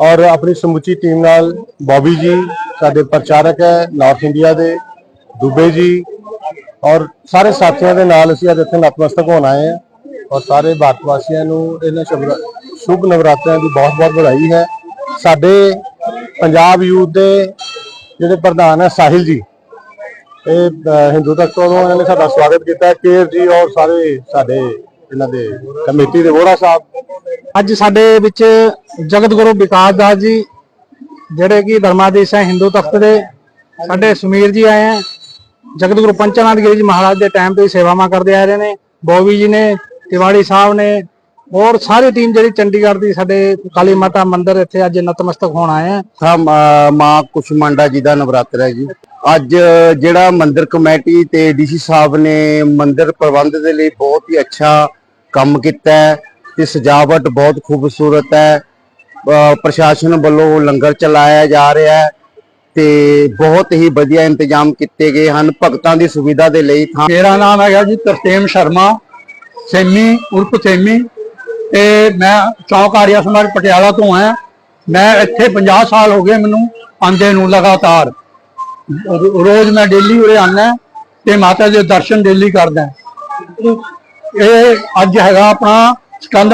ਔਰ ਆਪਣੀ ਸਮੁੱਚੀ ਟੀਮ ਨਾਲ ਬੌਬੀ ਜੀ, ਸਾਡੇ ਪ੍ਰਚਾਰਕ ਹੈ ਨਾਰਥ ਇੰਡੀਆ ਦੇ, ਦੁਬੇ ਜੀ, ਔਰ ਸਾਰੇ ਸਾਥੀਆਂ ਦੇ ਨਾਲ ਅਸੀਂ ਅੱਜ ਇੱਥੇ ਨਤਮਸਤਕ ਹੋਣ ਆਏ ਹਾਂ। ਔਰ ਸਾਰੇ ਭਾਰਤ ਵਾਸੀਆਂ ਨੂੰ ਇਹਨਾਂ ਸ਼ੁਭ ਸ਼ੁਭ ਨਵਰਾਤਰਿਆਂ ਦੀ ਬਹੁਤ-ਬਹੁਤ ਵਧਾਈ ਹੈ। ਸਾਡੇ ਪੰਜਾਬ ਯੂਥ ਦੇ ਜਿਹੜੇ ਪ੍ਰਧਾਨ ਹੈ, ਸਾਹਿਲ ਜੀ, ਇਹ ਹਿੰਦੂ ਤਖ਼ਤ ਤੋਂ ਇਹਨਾਂ ਨੇ ਸਾਡਾ ਸਵਾਗਤ ਕੀਤਾ ਕੇਰ ਜੀ ਔਰ ਸਾਰੇ ਸਾਡੇ ਇਹਨਾਂ ਦੇ ਕਮੇਟੀ ਦੇ ਵੋਰਾ ਸਾਹਿਬ ਅੱਜ ਸਾਡੇ ਵਿੱਚ ਜਗਤ ਗੁਰੂ ਵਿਕਾਸ ਦਾਸ ਜੀ, ਜਿਹੜੇ ਕਿ ਧਰਮਾਦੇਸ਼ ਹੈ ਹਿੰਦੂ ਤਖਤ ਦੇ, ਸਾਡੇ ਸੁਮੀਰ ਜੀ ਆਏ ਹੈ ਜਗਤ ਗੁਰੂ ਪੰਚਨਾਥ ਗਿਰੀ ਜੀ ਮਹਾਰਾਜ ਦੇ ਟਾਈਮ ਤੋਂ ਸੇਵਾਵਾਂ ਕਰਦੇ ਆ ਰਹੇ ਨੇ। ਬੋਵੀ ਜੀ ਨੇ, ਤਿਵਾੜੀ ਸਾਹਿਬ ਨੇ ਔਰ ਸਾਰੀ ਟੀਮ ਜਿਹੜੀ ਚੰਡੀਗੜ੍ਹ ਦੀ ਸਾਡੇ ਕਾਲੀ ਮਾਤਾ ਮੰਦਿਰ ਇੱਥੇ ਅੱਜ ਨਤਮਸਤਕ ਹੋਣ ਆਏ ਆ। ਮਾਂ ਕੁਸ਼ਮੰਡਾ ਜੀ ਦਾ ਨਵਰਾਤਰ ਹੈ ਜੀ। ਅੱਜ ਜਿਹੜਾ ਮੰਦਿਰ ਕਮੇਟੀ ਤੇ ਡੀਸੀ ਸਾਹਿਬ ਨੇ ਮੰਦਿਰ ਪ੍ਰਬੰਧ ਦੇ ਲਈ ਬਹੁਤ ਹੀ ਅੱਛਾ ਕੰਮ ਕੀਤਾ ਹੈ। ਤੇ ਸਜਾਵਟ ਬਹੁਤ ਖੂਬਸੂਰਤ ਹੈ। ਪ੍ਰਸ਼ਾਸਨ ਵੱਲੋਂ ਲੰਗਰ ਚਲਾਇਆ ਜਾ ਰਿਹਾ ਹੈ ਤੇ ਬਹੁਤ ਹੀ ਵਧੀਆ ਇੰਤਜ਼ਾਮ ਕੀਤੇ ਗਏ ਹਨ ਭਗਤਾਂ ਦੀ ਸੁਵਿਧਾ ਦੇ ਲਈ ਥਾਂ। ਮੇਰਾ ਨਾਮ ਹੈਗਾ ਜੀ ਤਰਤੇਮ ਸ਼ਰਮਾ, ਸੈਮੀ, ਉਰਫ ਸੈਮੀ। ਤੇ ਮੈਂ ਚੌਕ ਆਰੀਆ ਸਮਾਜ ਪਟਿਆਲਾ ਤੋਂ ਆਇਆ ਮੈਂ ਇੱਥੇ 50 ਸਾਲ ਹੋ ਗਏ ਮੈਨੂੰ ਆਂਦੇ ਨੂੰ ਲਗਾਤਾਰ। ਰੋਜ਼ ਮੈਂ ਡੇਲੀ ਉਰੇ ਆਉਂਦਾ ਤੇ ਮਾਤਾ ਦੇ ਦਰਸ਼ਨ ਡੇਲੀ ਕਰਦਾ। ਇਹ ਅੱਜ ਹੈਗਾ ਆਪਣਾ Tıkandım